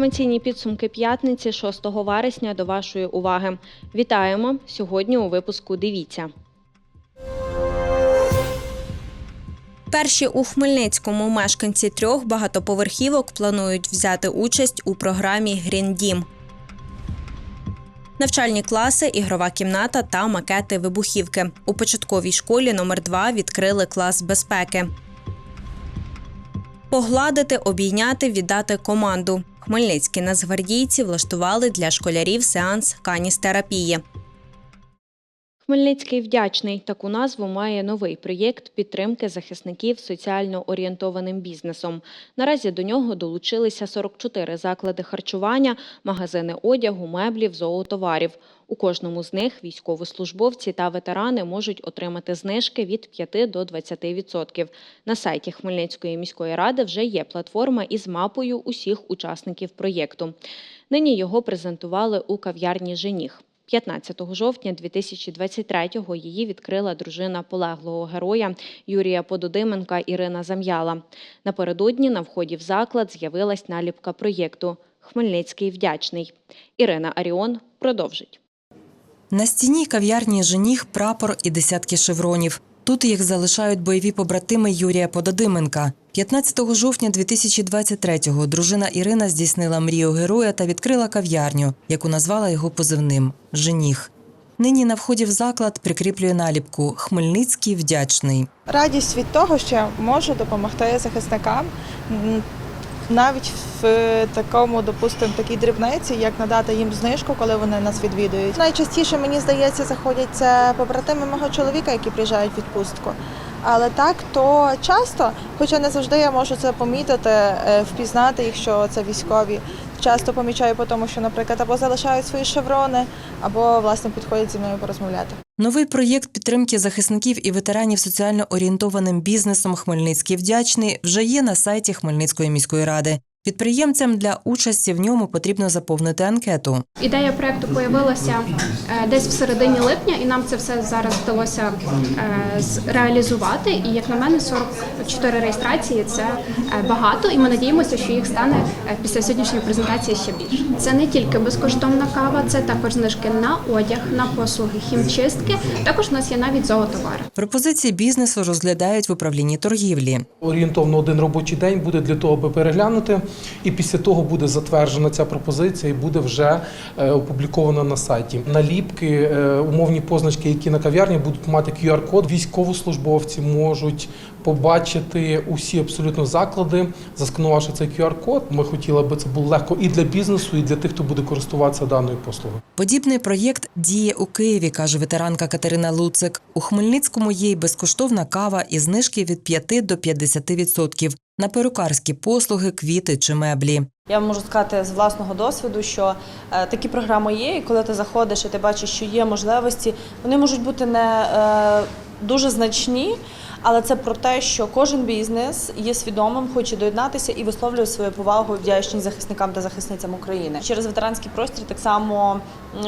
Інформаційні підсумки п'ятниці 6 вересня до вашої уваги. Вітаємо! Сьогодні у випуску дивіться. Перші у Хмельницькому мешканці трьох багатоповерхівок планують взяти участь у програмі Гріндім. Навчальні класи, ігрова кімната та макети вибухівки. У початковій школі номер 2 відкрили клас безпеки. Погладити, обійняти, віддати команду. Хмельницькі нацгвардійці влаштували для школярів сеанс каністерапії. Хмельницький вдячний таку назву має новий проєкт підтримки захисників соціально орієнтованим бізнесом. Наразі до нього долучилися 44 заклади харчування, магазини одягу, меблів, зоотоварів. У кожному з них військовослужбовці та ветерани можуть отримати знижки від 5 до 20%. На сайті Хмельницької міської ради вже є платформа із мапою усіх учасників проєкту. Нині його презентували у кав'ярні Женіх. 15 жовтня 2023-го її відкрила дружина полеглого героя Юрія Пододименка Ірина Зам'яла. Напередодні на вході в заклад з'явилась наліпка проєкту Хмельницький вдячний. Ірина Аріон продовжить. На стіні кав'ярні женіх, прапор і десятки шевронів. Тут їх залишають бойові побратими Юрія Пододименка. 15 жовтня 2023-го дружина Ірина здійснила мрію героя та відкрила кав'ярню, яку назвала його позивним Женіх. Нині на вході в заклад прикріплює наліпку Хмельницький вдячний. радість від того, що я можу допомогти захисникам навіть в е, такому, допустимо, такій дрібниці, як надати їм знижку, коли вони нас відвідують. Найчастіше мені здається, заходять це побратими мого чоловіка, які приїжджають в відпустку. Але так то часто, хоча не завжди я можу це помітити, е, впізнати їх, що це військові. Часто помічаю по тому, що, наприклад, або залишають свої шеврони, або власне підходять зі мною порозмовляти. Новий проєкт підтримки захисників і ветеранів соціально орієнтованим бізнесом Хмельницький вдячний вже є на сайті Хмельницької міської ради. Підприємцям для участі в ньому потрібно заповнити анкету. Ідея проекту появилася е, десь в середині липня, і нам це все зараз вдалося е, реалізувати. І як на мене, 44 реєстрації це е, багато, і ми надіємося, що їх стане після сьогоднішньої презентації ще більше. Це не тільки безкоштовна кава, це також знижки на одяг, на послуги хімчистки. Також у нас є навіть зоотовари. Пропозиції бізнесу розглядають в управлінні торгівлі. Орієнтовно один робочий день буде для того, аби переглянути, і після того буде затверджена ця пропозиція і буде вже е, опублікована на сайті. Наліпки, е, умовні позначки, які на кав'ярні будуть мати QR-код. Військовослужбовці можуть побачити усі абсолютно заклади, засканувавши цей QR-код. Ми хотіли, аби це було легко і для бізнесу, і для тих, хто буде користуватися даною послугою. Подібний проєкт діє у Києві, каже ветеранка Катерина Луцик. У Хмельницькому є й безкоштовна кава і знижки від 5 до 50% на перукарські послуги, квіти чи меблі. Я можу сказати з власного досвіду, що е, такі програми є, і коли ти заходиш і ти бачиш, що є можливості, вони можуть бути не е, дуже значні, але це про те, що кожен бізнес є свідомим, хоче доєднатися і висловлює свою повагу і вдячність захисникам та захисницям України. Через ветеранський простір так само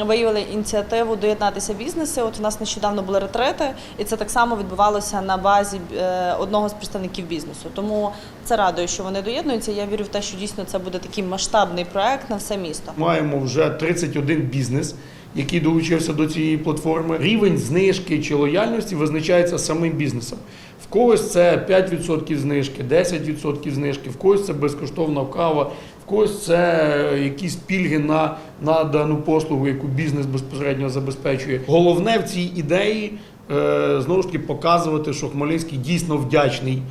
виявили ініціативу доєднатися бізнеси. От у нас нещодавно були ретрити, і це так само відбувалося на базі е, одного з представників бізнесу. Тому це радує, що вони доєднуються. Я вірю в те, що дійсно це буде такий масштабний проект на все місто. Маємо вже 31 бізнес, який долучився до цієї платформи. Рівень знижки чи лояльності визначається самим бізнесом. В когось це 5% знижки, 10% знижки, в когось це безкоштовна кава, в когось це якісь пільги на, на дану послугу, яку бізнес безпосередньо забезпечує. Головне в цій ідеї е, знову ж таки показувати, що Хмельницький дійсно вдячний.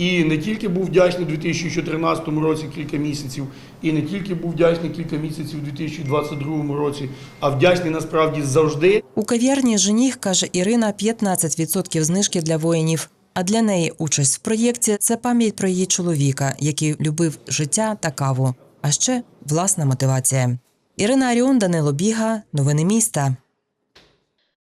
І не тільки був вдячний у 2014 році кілька місяців, і не тільки був вдячний кілька місяців у 2022 році, а вдячний насправді завжди. У кав'ярні Женіх, каже Ірина, 15% знижки для воїнів. А для неї участь в проєкті це пам'ять про її чоловіка, який любив життя та каву. А ще власна мотивація. Ірина Аріон, Данило Біга, новини міста.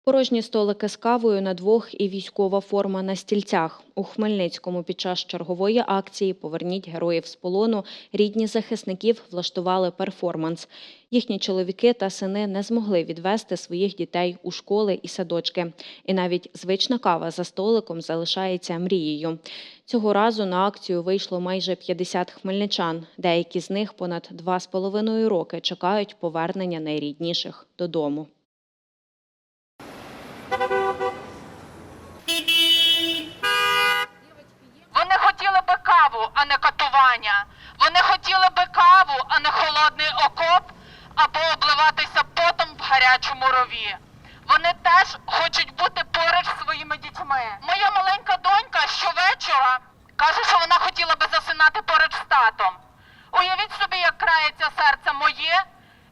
Порожні столики з кавою на двох і військова форма на стільцях. У Хмельницькому під час чергової акції «Поверніть героїв з полону» рідні захисників влаштували перформанс. Їхні чоловіки та сини не змогли відвести своїх дітей у школи і садочки. І навіть звична кава за столиком залишається мрією. Цього разу на акцію вийшло майже 50 хмельничан. Деякі з них понад два з половиною роки чекають повернення найрідніших додому. Вони хотіли би каву, а не катування. Вони хотіли би каву, а не холодний окоп, або обливатися потом в гарячому рові. Вони теж хочуть бути поруч зі своїми дітьми. Моя маленька донька щовечора каже, що вона хотіла би засинати поруч з татом. Уявіть собі, як крається серце моє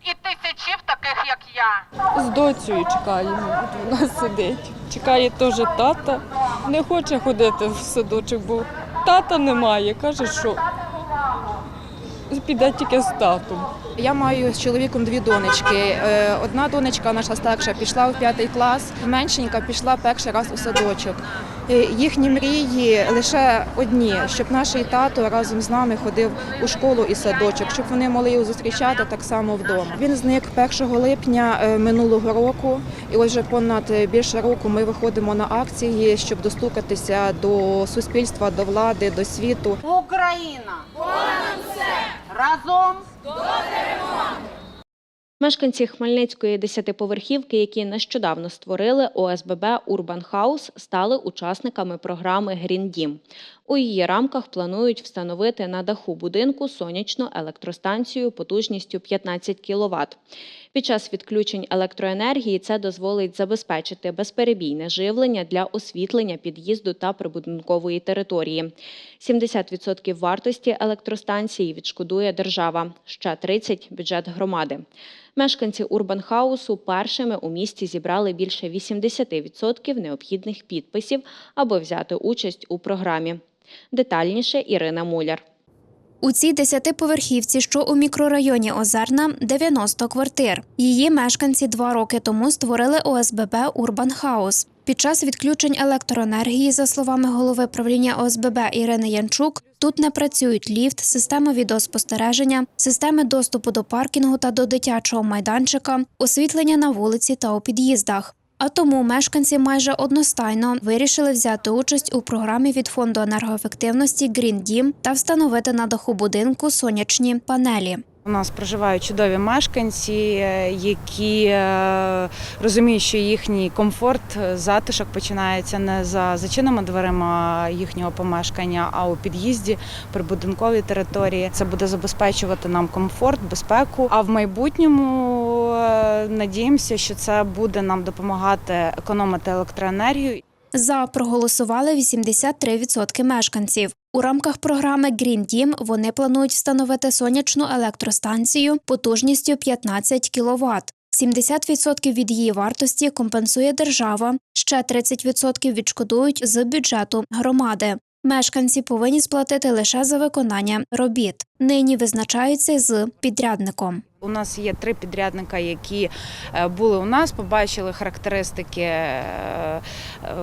і тисячів таких, як я. З доцею чекаємо. От вона сидить. Чекає теж тата. Не хоче ходити в садочок, бо тата немає. Каже, що піде тільки з татом. Я маю з чоловіком дві донечки. Е, Одна донечка, наша старша, пішла в п'ятий клас, меншенька пішла перший раз у садочок. Е, Їхні мрії лише одні, щоб наш тато разом з нами ходив у школу і садочок, щоб вони могли його зустрічати так само вдома. Він зник 1 липня е, минулого року, і ось вже понад більше року ми виходимо на акції, щоб достукатися до суспільства, до влади, до світу. Україна! Понад все! Разом! Мешканці Хмельницької десятиповерхівки, які нещодавно створили ОСББ Урбан Хаус, стали учасниками програми Грін Дім. У її рамках планують встановити на даху будинку сонячну електростанцію потужністю 15 кВт. Під час відключень електроенергії це дозволить забезпечити безперебійне живлення для освітлення під'їзду та прибудинкової території. 70% вартості електростанції відшкодує держава, ще 30 – бюджет громади. Мешканці Урбанхаусу першими у місті зібрали більше 80% необхідних підписів, аби взяти участь у програмі. Детальніше Ірина Муляр. У цій десятиповерхівці, що у мікрорайоні Озерна, 90 квартир. Її мешканці два роки тому створили ОСББ Урбан Хаус. Під час відключень електроенергії, за словами голови правління ОСББ Ірини Янчук, тут не працюють ліфт, система відеоспостереження, системи доступу до паркінгу та до дитячого майданчика, освітлення на вулиці та у під'їздах. А тому мешканці майже одностайно вирішили взяти участь у програмі від фонду енергоефективності Green Дім та встановити на даху будинку сонячні панелі. У нас проживають чудові мешканці, е, які е, розуміють, що їхній комфорт, е, затишок починається не за зачиненими дверима їхнього помешкання, а у під'їзді при будинковій території. Це буде забезпечувати нам комфорт, безпеку. А в майбутньому надіємося, що це буде нам допомагати економити електроенергію За проголосували 83% мешканців. У рамках програми Green Дім вони планують встановити сонячну електростанцію потужністю 15 кВт. 70% від її вартості компенсує держава, ще 30% відшкодують з бюджету громади. Мешканці повинні сплатити лише за виконання робіт. Нині визначаються з підрядником. У нас є три підрядника, які е, були у нас, побачили характеристики е,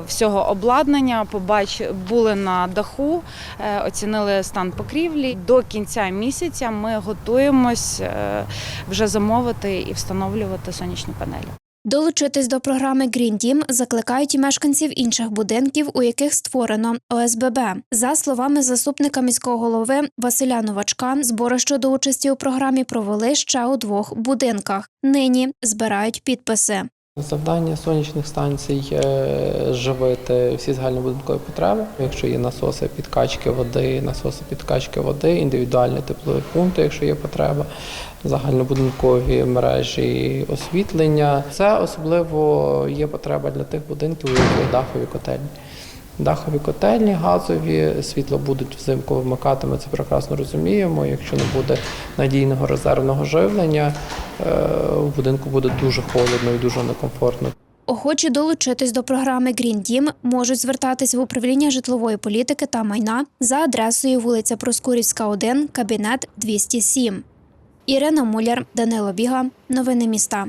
всього обладнання, були на даху, е, оцінили стан покрівлі. До кінця місяця ми готуємось вже замовити і встановлювати сонячні панелі. Долучитись до програми Green Team закликають і мешканців інших будинків, у яких створено ОСББ. За словами заступника міського голови Василя Новачка, збори щодо участі у програмі провели ще у двох будинках. Нині збирають підписи. Завдання сонячних станцій е, живити всі загальнобудинкові потреби. Якщо є насоси підкачки води, насоси підкачки води, індивідуальні теплові пункти, якщо є потреба, загальнобудинкові мережі освітлення. Це особливо є потреба для тих будинків, у яких дахові котельні. Дахові котельні, газові, світло будуть взимку вимикати, ми це прекрасно розуміємо. Якщо не буде надійного резервного живлення, е, в будинку буде дуже холодно і дуже некомфортно. Охочі долучитись до програми Green Дім можуть звертатись в управління житлової політики та майна за адресою вулиця Проскурівська, 1, кабінет 207. Ірина Муляр, Данило Біга. Новини міста.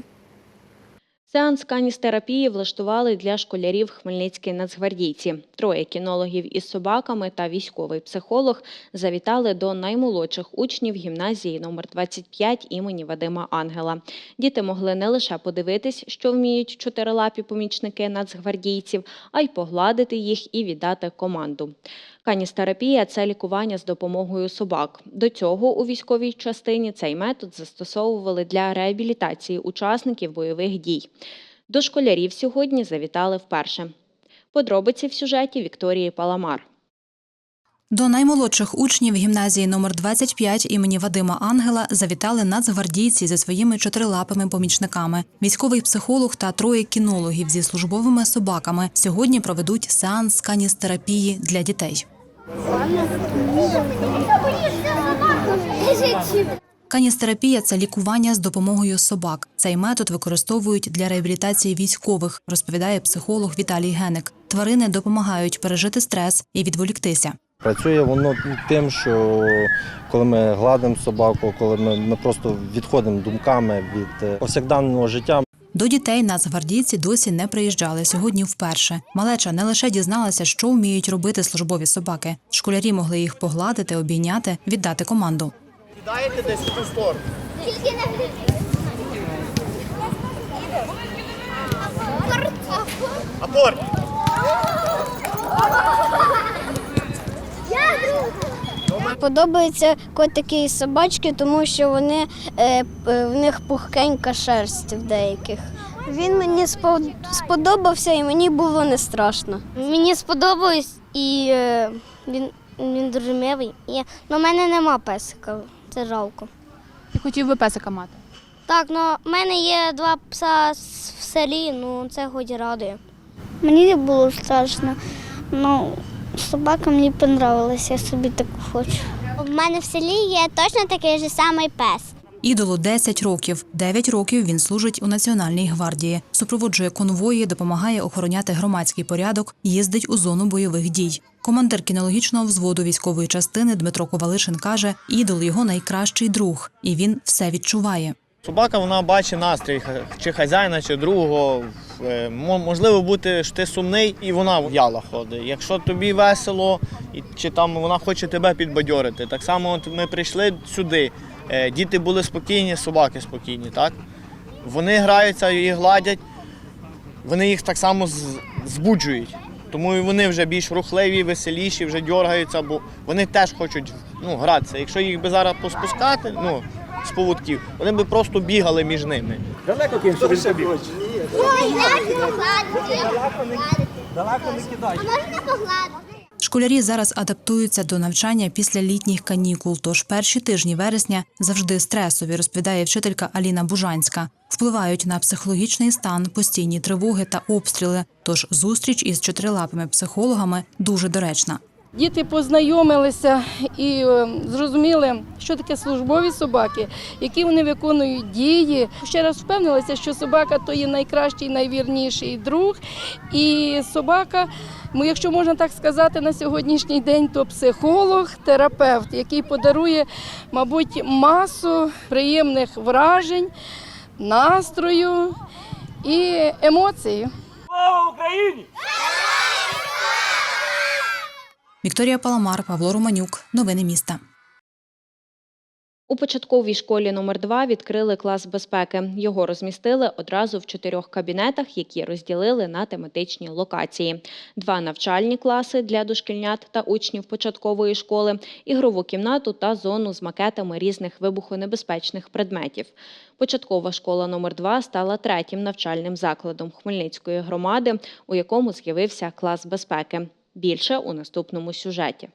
Сеанс каністерапії влаштували для школярів хмельницькі нацгвардійці. Троє кінологів із собаками та військовий психолог завітали до наймолодших учнів гімназії номер 25 імені Вадима Ангела. Діти могли не лише подивитись, що вміють чотирилапі помічники нацгвардійців, а й погладити їх і віддати команду. Каністерапія це лікування з допомогою собак. До цього у військовій частині цей метод застосовували для реабілітації учасників бойових дій. До школярів сьогодні завітали вперше. Подробиці в сюжеті Вікторії Паламар. До наймолодших учнів гімназії номер 25 імені Вадима Ангела завітали нацгвардійці зі своїми чотирилапими помічниками. Військовий психолог та троє кінологів зі службовими собаками сьогодні проведуть сеанс каністерапії для дітей. Каністерапія це лікування з допомогою собак. Цей метод використовують для реабілітації військових, розповідає психолог Віталій Геник. Тварини допомагають пережити стрес і відволіктися. Працює воно тим, що коли ми гладимо собаку, коли ми, ми просто відходимо думками від е, повсякденного життя. До дітей нацгвардійці досі не приїжджали сьогодні вперше. Малеча не лише дізналася, що вміють робити службові собаки. Школярі могли їх погладити, обійняти, віддати команду. Кидаєте десь в ту сторону. Апорт! Подобаються котики і собачки, тому що вони е, в них пухкенька шерсть в деяких. Він мені сподобався і мені було не страшно. Мені сподобалось і е, він, він дуже милий. І, ну, в мене нема песика, це жалко. Ти хотів би песика мати? Так, ну в мене є два пса в селі, ну це хоч радує. Мені не було страшно. Ну, собака мені понравилася, я собі таку хочу. У мене в селі є точно такий же самий пес. Ідолу 10 років. 9 років він служить у Національній гвардії, супроводжує конвої, допомагає охороняти громадський порядок, їздить у зону бойових дій. Командир кінологічного взводу військової частини Дмитро Ковалишин каже, ідол його найкращий друг, і він все відчуває. Собака вона бачить настрій чи хазяїна, чи другого. Е, Можливо бути, що ти сумний, і вона в'яла ходить. Якщо тобі весело, чи там вона хоче тебе підбадьорити. Так само от ми прийшли сюди. е, Діти були спокійні, собаки спокійні, так? Вони граються і гладять, вони їх так само збуджують. Тому і вони вже більш рухливі, веселіші, вже дергаються, бо вони теж хочуть ну, гратися. Якщо їх би зараз поспускати, ну, з поводків, вони би просто бігали між ними. Далеко не Можна погладити? Школярі зараз адаптуються до навчання після літніх канікул. Тож перші тижні вересня завжди стресові, розповідає вчителька Аліна Бужанська. Впливають на психологічний стан, постійні тривоги та обстріли. Тож зустріч із чотирилапими психологами дуже доречна. Діти познайомилися і е, зрозуміли, що таке службові собаки, які вони виконують дії. Ще раз впевнилися, що собака то є найкращий, найвірніший друг. І собака, ну, якщо можна так сказати, на сьогоднішній день, то психолог, терапевт, який подарує, мабуть, масу приємних вражень, настрою і емоцій. Вікторія Паламар, Павло Романюк. Новини міста. У початковій школі номер 2 відкрили клас безпеки. Його розмістили одразу в чотирьох кабінетах, які розділили на тематичні локації: два навчальні класи для дошкільнят та учнів початкової школи, ігрову кімнату та зону з макетами різних вибухонебезпечних предметів. Початкова школа номер 2 стала третім навчальним закладом Хмельницької громади, у якому з'явився клас безпеки. Більше у наступному сюжеті.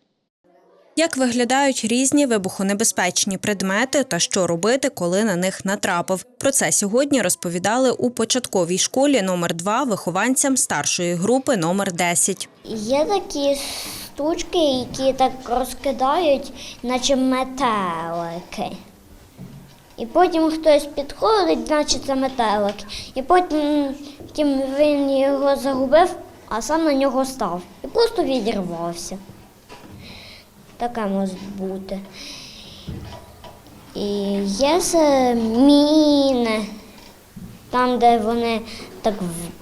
Як виглядають різні вибухонебезпечні предмети та що робити, коли на них натрапив? Про це сьогодні розповідали у початковій школі номер 2 вихованцям старшої групи номер 10. Є такі штучки, які так розкидають, наче метелики. І потім хтось підходить, наче це метелик. І потім потім він його загубив, а сам на нього став. І просто відірвався. Таке може бути. І є міни. там, де вони так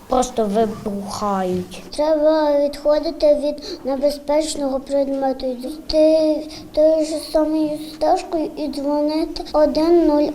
просто вибухають. Треба відходити від небезпечного предмету, йти тою ж самою стежкою і дзвонити 101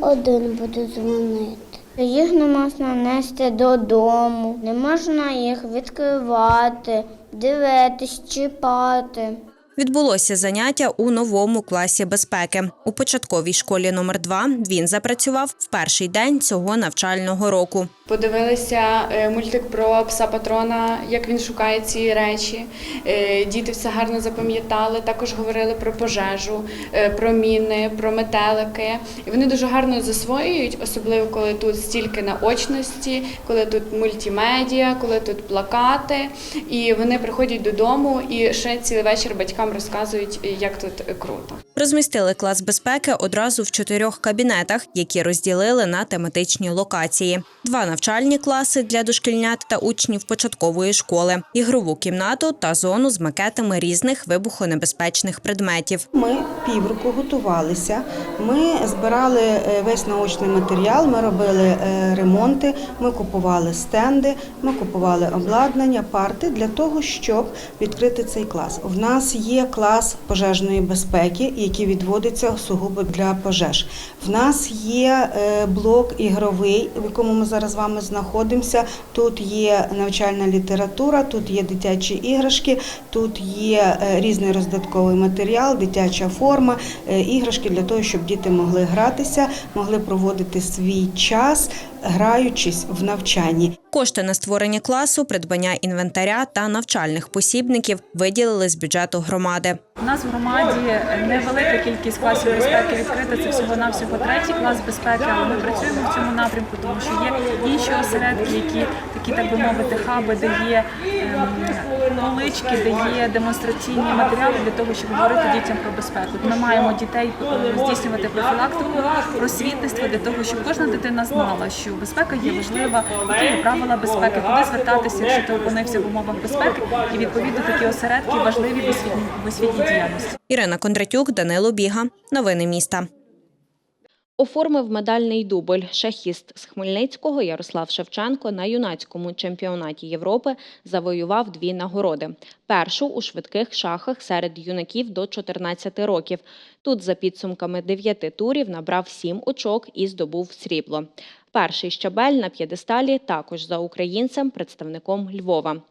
буде дзвонити. Їх не можна нести додому, не можна їх відкривати, дивитись, чіпати. Відбулося заняття у новому класі безпеки. У початковій школі номер 2 він запрацював в перший день цього навчального року. Подивилися е, мультик про пса патрона, як він шукає ці речі. Е, Діти все гарно запам'ятали. Також говорили про пожежу, е, про міни, про метелики. І вони дуже гарно засвоюють, особливо коли тут стільки наочності, коли тут мультимедіа, коли тут плакати. І вони приходять додому і ще цілий вечір батькам розказують, як тут круто. Розмістили клас безпеки одразу в чотирьох кабінетах, які розділили на тематичні локації: два навчальні класи для дошкільнят та учнів початкової школи, ігрову кімнату та зону з макетами різних вибухонебезпечних предметів. Ми півроку готувалися. Ми збирали е, весь наочний матеріал, ми робили е, ремонти, ми купували стенди, ми купували обладнання, парти для того, щоб відкрити цей клас. В нас є клас пожежної безпеки, який відводиться сугубо для пожеж. В нас є е, блок ігровий, в якому ми зараз з вами знаходимося. Тут є навчальна література, тут є дитячі іграшки, тут є е, різний роздатковий матеріал, дитяча форма, е, іграшки для того, щоб діти могли гратися, могли проводити свій час, граючись в навчанні. Кошти на створення класу, придбання інвентаря та навчальних посібників виділили з бюджету громади. У нас в громаді невелика кількість класів безпеки відкрита. Це всього навсього третій клас безпеки. Але ми працюємо в цьому напрямку, тому що є інші осередки, які такі, так би мовити, хаби, де є ем, полички, де є демонстраційні матеріали для того, щоб говорити дітям про безпеку. Ми маємо дітей е, здійснювати профілактику, просвітництво для того, щоб кожна дитина знала, що безпека є важлива, які є правила безпеки, куди звертатися, якщо ти опинився в умовах безпеки, і відповідно такі осередки важливі в освітній діяльності. Ірина Кондратюк, Данило Біга. Новини міста. Оформив медальний дубль шахіст з Хмельницького Ярослав Шевченко на юнацькому чемпіонаті Європи завоював дві нагороди. Першу у швидких шахах серед юнаків до 14 років. Тут за підсумками дев'яти турів набрав сім очок і здобув срібло. Перший щабель на п'єдесталі також за українцем, представником Львова.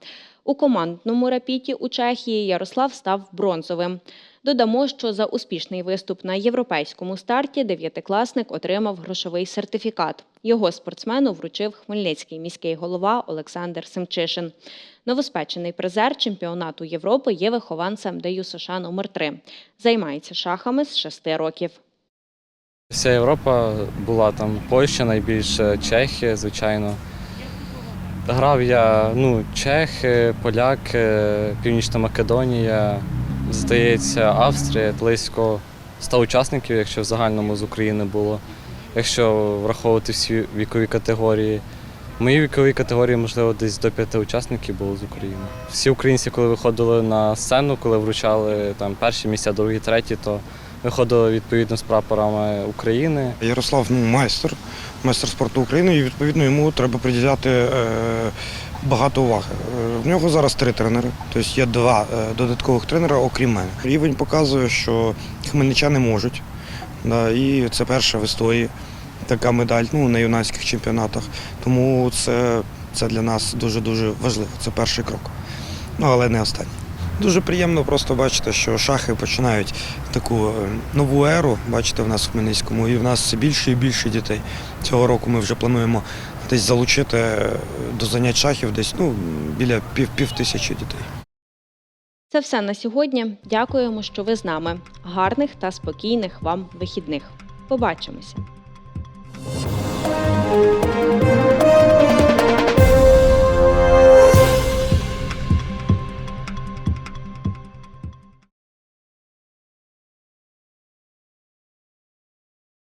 У командному рапіті у Чехії Ярослав став бронзовим. Додамо, що за успішний виступ на європейському старті дев'ятикласник отримав грошовий сертифікат. Його спортсмену вручив хмельницький міський голова Олександр Семчишин. Новоспечений призер чемпіонату Європи є вихованцем ДЮ США номер 3 Займається шахами з 6 років. Вся Європа була там Польща, найбільше Чехія, звичайно. Грав я ну, Чехи, Поляки, Північна Македонія, здається, Австрія, близько 100 учасників, якщо в загальному з України було, якщо враховувати всі вікові категорії. В моїй віковій категорії, можливо, десь до п'яти учасників було з України. Всі українці, коли виходили на сцену, коли вручали там перші місця, другі, треті, то виходили відповідно з прапорами України. Ярослав ну, майстер, майстер спорту України, і відповідно йому треба приділяти е, багато уваги. Е, В нього зараз три тренери, тобто є два е, додаткових тренера, окрім мене. Рівень показує, що хмельничани можуть. Да, і це перша в історії така медаль ну, на юнацьких чемпіонатах. Тому це, це для нас дуже-дуже важливо. Це перший крок. Ну, але не останній. Дуже приємно просто бачити, що шахи починають таку е, нову еру. Бачите, в нас в Хмельницькому, і в нас все більше і більше дітей. Цього року ми вже плануємо десь залучити е, до занять шахів, десь ну біля пів пів тисячі дітей. Це все на сьогодні. Дякуємо, що ви з нами. Гарних та спокійних вам вихідних. Побачимося.